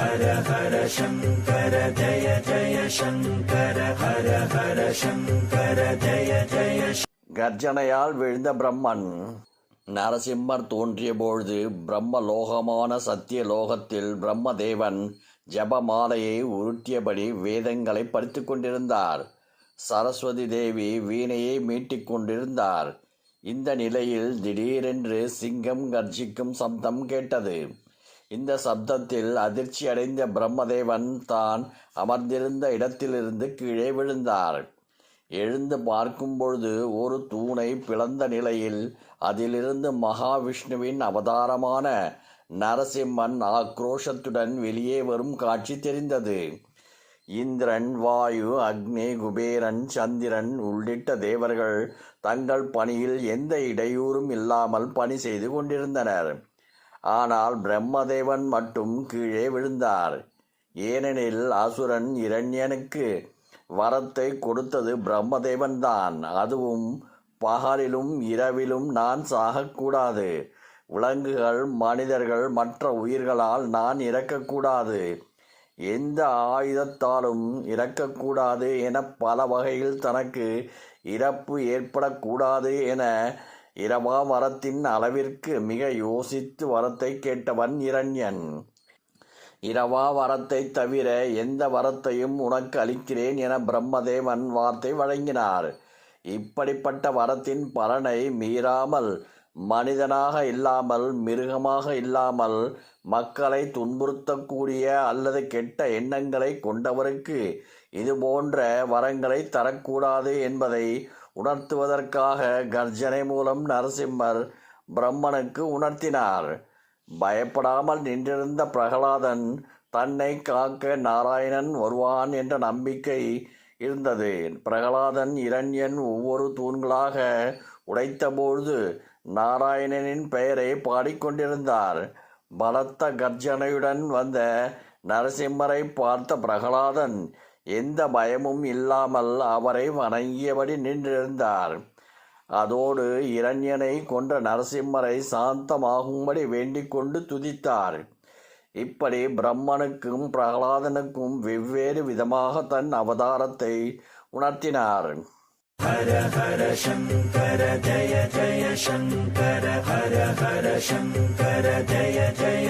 ஹர ஹர சங்கர ஜய ஜய சங்கர ஹர ஹர சங்கர ஜய ஜய கர்ஜனையால் விழுந்த பிரம்மன் நரசிம்மர் தோன்றியபொழுது பிரம்மலோகமான சத்திய லோகத்தில் பிரம்மதேவன் ஜபமாலையை உருட்டியபடி வேதங்களை படித்து கொண்டிருந்தார். சரஸ்வதி தேவி வீணையை மீட்டிக் கொண்டிருந்தார். இந்த நிலையில் திடீரென்று சிங்கம் கர்ஜிக்கும் சப்தம் கேட்டது. இந்த சப்தத்தில் அதிர்ச்சி அடைந்த பிரம்மதேவன் தான் அமர்ந்திருந்த இடத்திலிருந்து கீழே விழுந்தார். எழுந்து பார்க்கும்பொழுது ஒரு தூணை பிளந்த நிலையில் அதிலிருந்து மகாவிஷ்ணுவின் அவதாரமான நரசிம்மன் ஆக்ரோஷத்துடன் வெளியே வரும் காட்சி தெரிந்தது. இந்திரன் வாயு அக்னி குபேரன் சந்திரன் உள்ளிட்ட தேவர்கள் தங்கள் பணியில் எந்த இடையூறும் இல்லாமல் பணி செய்து கொண்டிருந்தனர். ஆனால் பிரம்மதேவன் மட்டும் கீழே விழுந்தார். ஏனெனில் அசுரன் இரண்யனுக்கு வரத்தை கொடுத்தது பிரம்மதேவன்தான். அதுவும் பகலிலும் இரவிலும் நான் சாகக்கூடாது. விலங்குகள் மனிதர்கள் மற்ற உயிர்களால் நான் இறக்கக்கூடாது. எந்த ஆயுதத்தாலும் இறக்கக்கூடாது என பல வகையில் தனக்கு இறப்பு ஏற்படக்கூடாது என இரவா வரத்தின் அளவிற்கு மிக யோசித்து வரத்தை கேட்டவன் இரண்யன். இரவா வரத்தை தவிர எந்த வரத்தையும் உனக்கு அளிக்கிறேன் என பிரம்மதேவன் வார்த்தை வழங்கினார். இப்படிப்பட்ட வரத்தின் பலனை மீறாமல் மனிதனாக இல்லாமல் மிருகமாக இல்லாமல் மக்களை துன்புறுத்தக்கூடிய அல்லது கெட்ட எண்ணங்களை கொண்டவருக்கு இது போன்ற வரங்களை தரக்கூடாது என்பதை உணர்த்துவதற்காக கர்ஜனை மூலம் நரசிம்மர் பிரம்மனுக்கு உணர்த்தினார். பயப்படாமல் நின்றிருந்த பிரகலாதன் தன்னை காக்க நாராயணன் வருவான் என்ற நம்பிக்கை இருந்தது. பிரகலாதன் இரண்யன் ஒவ்வொரு தூண்களாக உடைத்தபொழுது நாராயணனின் பெயரை பாடிக்கொண்டிருந்தார். பலத்த கர்ஜனையுடன் வந்த நரசிம்மரை பார்த்த பிரகலாதன் எந்த பயமும் இல்லாமல் அவரை வணங்கியபடி நின்றிருந்தார். அதோடு இரண்யனை கொன்ற நரசிம்மரை சாந்தமாகும்படி வேண்டிக் கொண்டு துதித்தார். இப்படி பிரம்மனுக்கும் பிரகலாதனுக்கும் வெவ்வேறு விதமாக தன் அவதாரத்தை உணர்த்தினார். ஹர ஹர சங்கர ஜய ஜய சங்கர ஹர ஹர சங்கர ஜய ஜய